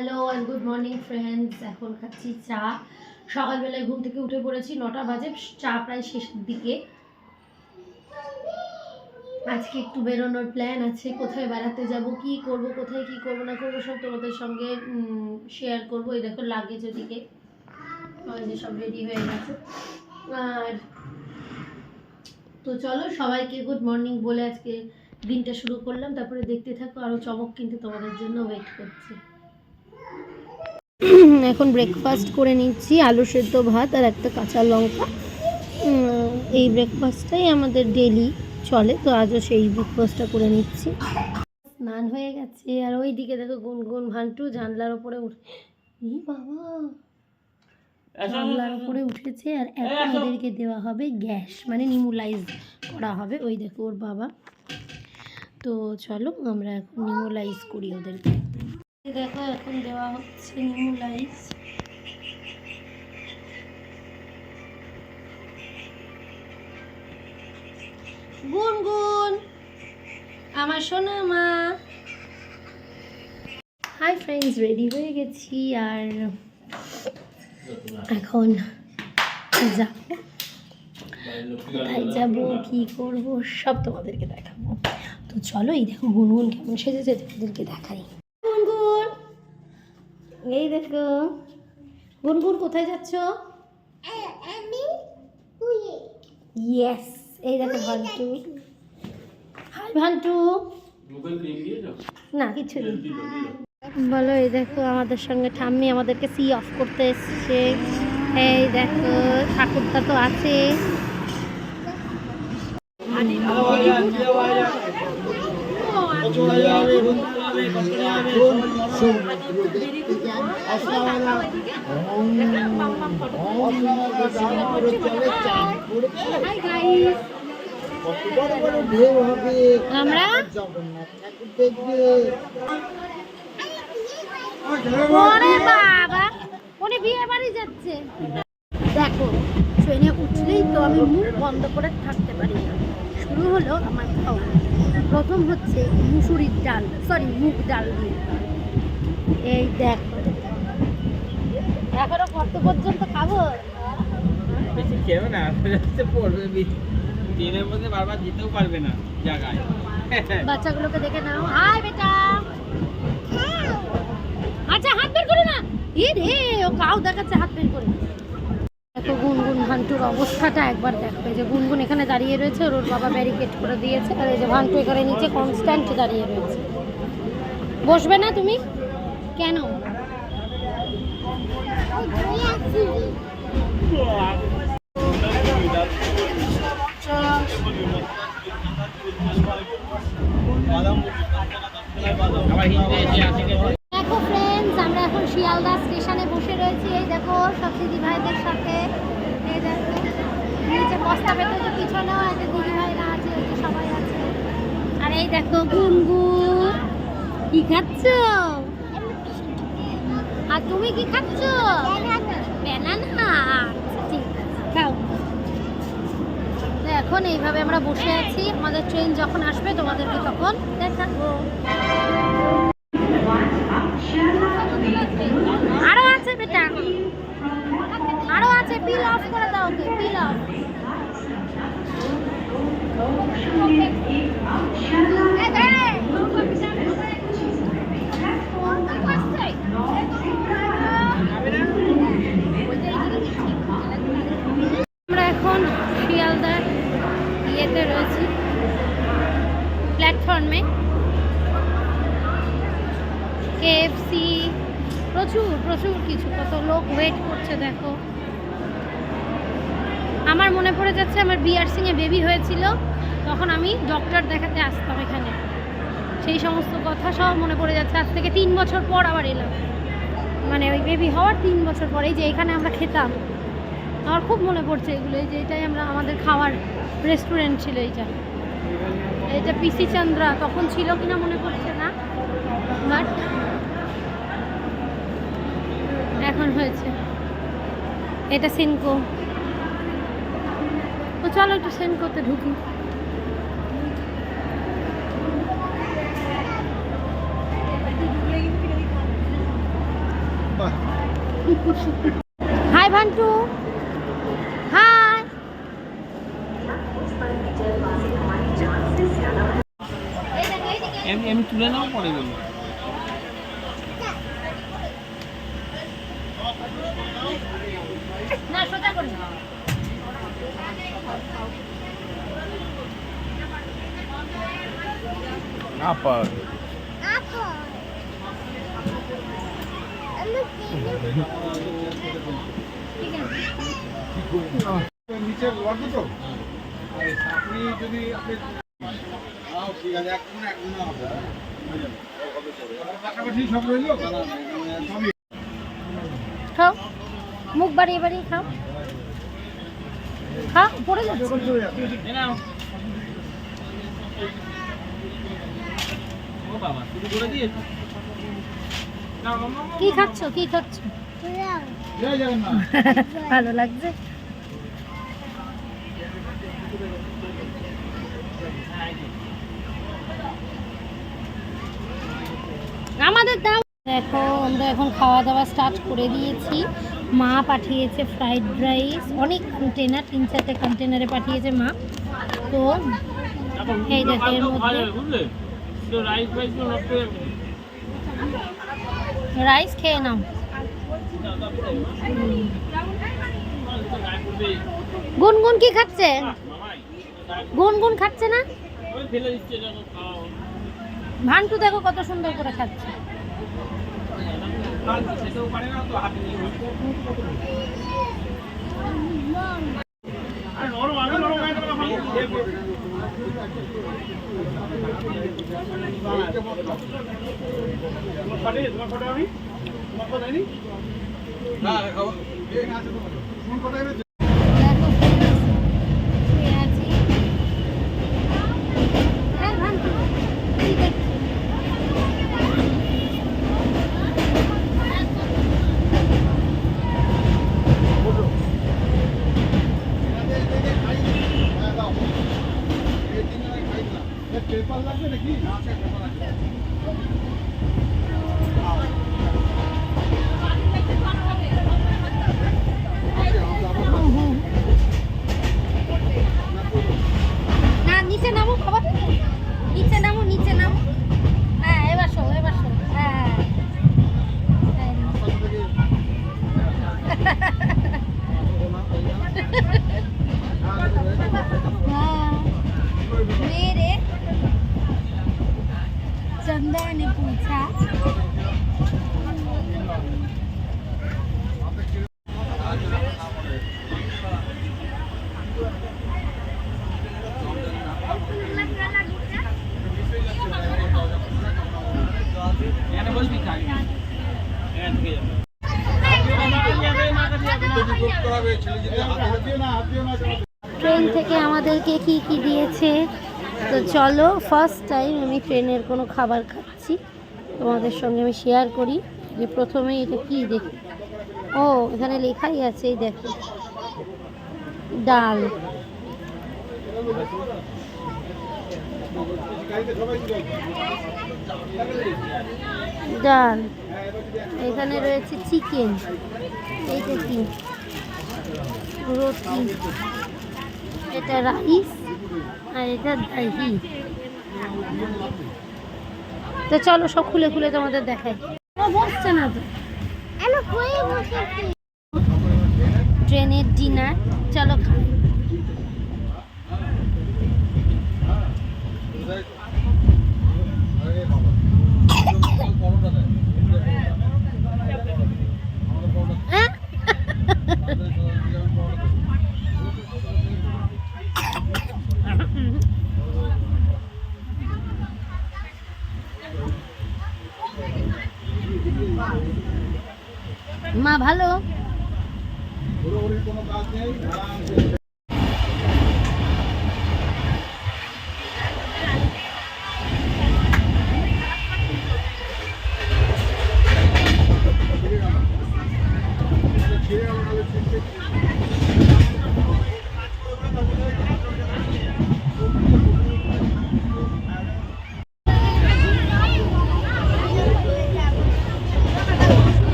Hello and good morning friends এখন খাচ্ছি চা। সকালবেলায় ঘুম থেকে উঠে পড়েছি নটা বাজে, চা প্রায় শেষের দিকে। আজকে একটু বেরোনোর প্ল্যান আছে, কোথায় বেড়াতে যাব, কি করব, কোথায় কি করব, না করব, সব তোমাদের সঙ্গে শেয়ার করব। এই দেখো লাগেজ ওদিকে। যে সব রেডি হয়ে গেছে। আর তো চলো সবাইকে গুড মর্নিং বলে আজকে দিনটা শুরু করলাম। তারপরে দেখতে থাকো আরও চমক কিন্তু তোমাদের জন্য ওয়েট করছে। এখন ব্রেকফাস্ট করে নিচ্ছি আলু সেদ্ধ ভাত আর একটা কাঁচা লঙ্কা। এই ব্রেকফাস্টটাই আমাদের ডেলি চলে তো আজও সেই ব্রেকফাস্টটা করে নিচ্ছি। স্নান হয়ে গেছে আর ওই দিকে দেখো গুনগুন ভান্টু জানলার ওপরে উঠে ই বাবা! জানলার উপরে উঠেছে আর এখন ওদেরকে দেওয়া হবে গ্যাস মানে নিমুলাইজ করা হবে ওই দেখো ওর বাবা। তো চলো আমরা এখন নিমুলাইজ করি ওদেরকে। দেখো এখন দেওয়া হচ্ছে নিমুলাইজ গুনগুন আমার সোনা মা। হাই ফ্রেন্ডস রেডি হয়ে গেছি আর এখন যাব। কোথায় যাব, কি করব, সব তোমাদেরকে দেখাবো। তো চলো এই দেখো গুনগুন কেমন সেজেছে, তোমাদেরকে দেখাই। এই দেখো। গুনগুন কোথায় যাচ্ছ? আমি ইয়েস এই দেখো ভান্টু। হাই ভান্টু। না কিছু নেই। বলো এই দেখো আমাদের সঙ্গে ঠাম্মি আমাদেরকে সি অফ করতে এসছে। এই দেখো ঠাকুরটা তো আছে। আমরা বাবা উনি বিয়ে বাড়ি যাচ্ছে। দেখো ট্রেনে উঠলেই তো আমি মুখ বন্ধ করে থাকতে পারি না। শুরু হলো আমার খাওয়া। প্রথম হচ্ছে মুসুরির ডাল সরি মুগ ডাল দিয়ে। এই দেখো। এখনও কত পর্যন্ত খাব? বেশি খেয়েও না পড়বে ট্রেনের মধ্যে বারবার যেতেও পারবে না জায়গায়। বাচ্চাগুলোকে দেখে নাও। হাই বেটা। আচ্ছা হাত বের করো না। রে ও কাউ দেখাচ্ছে হাত বের করে। দেখো গুনগুন ভান্টুর অবস্থাটা একবার দেখবে। যে গুনগুন এখানে দাঁড়িয়ে রয়েছে, ওর বাবা ব্যারিকেড করে দিয়েছে। আর এই যে ভান্টু এখানে নিচে কনস্ট্যান্ট দাঁড়িয়ে রয়েছে। বসবে না তুমি? কেন? ফ্রেন্ডস আমরা এখন শিয়ালদা রয়েছি এই দেখো সব দিদি ভাইদের সাথে। এই দেখো নিচে বস্তা পেতে যে পিছনেও একটা দিদি ভাইরা আছে যে সবাই আছে। আর এই দেখো গুনগু কি খাচ্ছ? আর তুমি কি খাচ্ছ? আচ্ছা, এখন এইভাবে আমরা বসে আছি আমাদের ট্রেন যখন আসবে তোমাদেরকে তখন দেখাবো আরও আছে বেটা আরও আছে পিল অফ করে দাও ওকে পিল অফ আমরা এখন শিয়ালদার ইয়েতে রয়েছি প্ল্যাটফর্মে কেএফসি প্রচুর প্রচুর কিছু, কত লোক ওয়েট করছে, দেখো। আমার মনে পড়ে যাচ্ছে আমার বিআর সিংয়ে বেবি হয়েছিল, তখন আমি ডক্টর দেখাতে আসতাম এখানে। সেই সমস্ত কথা সব মনে পড়ে যাচ্ছে। আজ থেকে তিন বছর পর আবার এলাম। মানে ওই বেবি হওয়ার তিন বছর পর, এই যে এখানে আমরা খেতাম। আমার খুব মনে পড়ছে এগুলো, এই যে এটাই আমরা, আমাদের খাওয়ার রেস্টুরেন্ট ছিল এইটা। এইটা পিসি চন্দ্রা তখন ছিল কিনা মনে পড়ছে না বাট এখন হয়েছে। এটা সেনকো চলো একটু সেনকোতে ঢুকি। হাই ভান্টু হাই এমনি এমনি তুলে নাও পরে বলব। না সোজা আছে নিচের লড়বো তো আপনি যদি আপনি ঠিক আছে এক এক হবে পাশাপাশি সব রইল সবই খাও। মুখ বাড়িয়ে বাড়িয়ে খাও। খাও পড়ে যাচ্ছে এ নাও ও বাবা শুরু করে দিয়েছ। কি খাচ্ছ? কি খাচ্ছ? ভালো লাগছে? আমাদের দাও দেখো আমরা এখন খাওয়া দাওয়া স্টার্ট করে দিয়েছি। মা পাঠিয়েছে ফ্রাইড রাইস অনেক কন্টেনার তিন চারটে কন্টেনারে পাঠিয়েছে মা। তো এই দেখো, এর মধ্যে- রাইস খেয়ে নাও। গুনগুন কি খাচ্ছে? গুনগুন খাচ্ছে না? ভান্টু দেখো কত সুন্দর করে খাচ্ছে। আর না হাত দিও না ট্রেন থেকে আমাদেরকে কি কি দিয়েছে? তো চলো ফার্স্ট টাইম আমি ট্রেনের কোনো খাবার খাচ্ছি। তোমাদের সঙ্গে আমি শেয়ার করি যে প্রথমে এটা কি দেখি। ও, এখানে লেখাই আছে, এই দেখো। ডাল। ডাল। এখানে রয়েছে চিকেন। এইটা কি? রুটি। এটা রাইস। আর এটা দহি তো চলো সব খুলে খুলে তোমাদের দেখাই। বসছে না তো? ট্রেনের ডিনার চলো খাই। Thank you.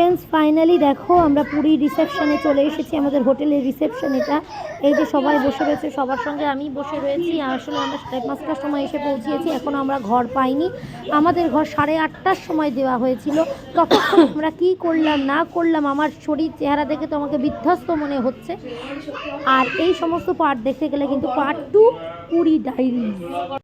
ফ্রেন্ডস ফাইনালি দেখো, আমরা পুরী রিসেপশনে চলে এসেছি, আমাদের হোটেলের রিসেপশন এটা। এই যে সবাই বসে রয়েছে, সবার সঙ্গে আমি বসে রয়েছি আসলে আমরা সাড়ে পাঁচটার সময় এসে পৌঁছিয়েছি এখনও আমরা ঘর পাইনি। আমাদের ঘর সাড়ে আটটার সময় দেওয়া হয়েছিল, ততক্ষণ আমরা কি করলাম, না করলাম, আমার শরীর চেহারা দেখে তো আমাকে বিধ্বস্ত মনে হচ্ছে। আর এই সমস্ত পার্ট দেখতে গেলে কিন্তু পার্ট টু পুরী ডায়েরি